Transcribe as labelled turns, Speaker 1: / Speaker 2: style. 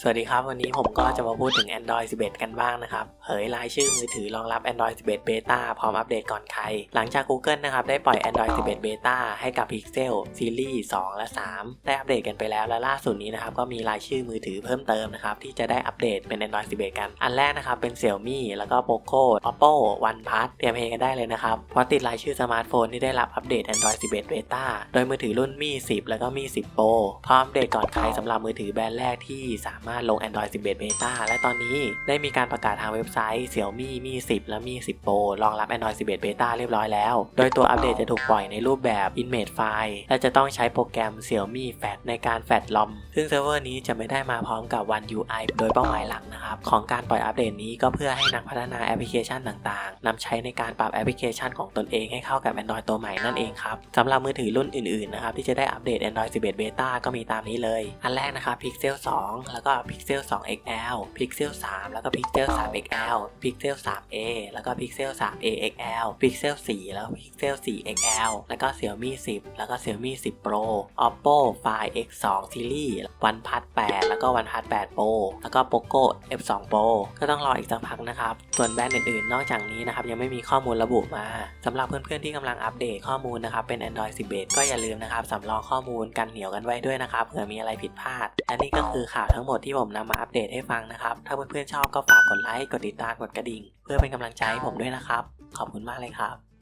Speaker 1: สวัสดีครับ วันนี้ผมก็จะมาพูดถึง Android 11 กันบ้างนะครับเผยรายชื่อมือถือรองรับ Android 11 Beta พร้อมอัปเดตก่อนใคร หลังจาก Google นะครับ ได้ปล่อย Android 11 Beta ให้กับ Pixel ซีรีส์2และ 3 ได้อัปเดตกันไปแล้ว และล่าสุดนี้นะครับ ก็มีรายชื่อมือถือเพิ่มเติมนะครับ ที่จะได้อัปเดตเป็น Android 11 กัน อันแรกนะครับ เป็น Xiaomi แล้วก็ Poco Oppo OnePlus เตรียมเฮกันได้เลยนะครับเพราะติดรายชื่อสมาร์ทโฟนที่ได้รับอัปเดต Android 11 Beta โดยมือถือรุ่นมี10 แล้วก็มี10 Pro พร้อมอัปเดตก่อนใครสำหรับมือถือแบรนด์แรกที่สามารถลง Android 11 Beta และตอนนี้ได้มีการประกาศทางเว็บไซต์ Xiaomi Mi 10 และ Mi 10 Pro รองรับ Android 11 Beta เรียบร้อยแล้ว โดยตัวอัปเดตจะถูกปล่อยในรูปแบบ Image File และจะต้องใช้โปรแกรม Xiaomi Fat ในการ Fat ROM ซึ่งเซิร์ฟเวอร์นี้จะไม่ได้มาพร้อมกับ One UI โดยเป้าหมายหลักนะครับ ของการปล่อยอัปเดตนี้ก็เพื่อให้นักพัฒนาแอปพลิเคชันต่างๆนำใช้ในการปรับแอปพลิเคชันของตนเองให้เข้ากับ Android ตัวใหม่นั่นเองครับสำหรับมือถือรุ่นอื่นๆนะครับที่จะได้อัปเดต Android 11 Beta ก็มีตามนี้เลย อันแรกนะครับ Pixel 2 แล้วก็ Pixel 2 XL Pixel 3 แล้วก็ Pixel 3 XL Pixel 3a แล้วก็ Pixel 3a XL Pixel 4 แล้ว Pixel 4 XL แล้วก็ Xiaomi 10 แล้วก็ Xiaomi 10 Pro Oppo Find X2 Series OnePlus 8 แล้วก็ OnePlus 8 Pro แล้วก็ Poco F2 Pro ก็ต้องรออีกสักพักนะครับ ส่วนแบรนด์อื่นๆ นอกจากนี้นะครับ ยังไม่มีข้อมูลระบุมาสำหรับเพื่อนๆที่กำลังอัปเดตข้อมูลนะครับ เป็น Android 11 ก็อย่าลืมนะครับสำรองข้อมูลกันเหนียวกันไว้ด้วยนะครับเผื่อมีอะไรผิดพลาด และนี่ก็คือข่าวทั้งหมดที่ผมนำมาอัปเดตให้ฟังนะครับ ถ้าเพื่อนๆชอบก็ฝากกดไลค์ กดติดตาม กดกระดิ่ง เพื่อเป็นกำลังใจให้ผมด้วยนะครับ ขอบคุณมากเลยครับ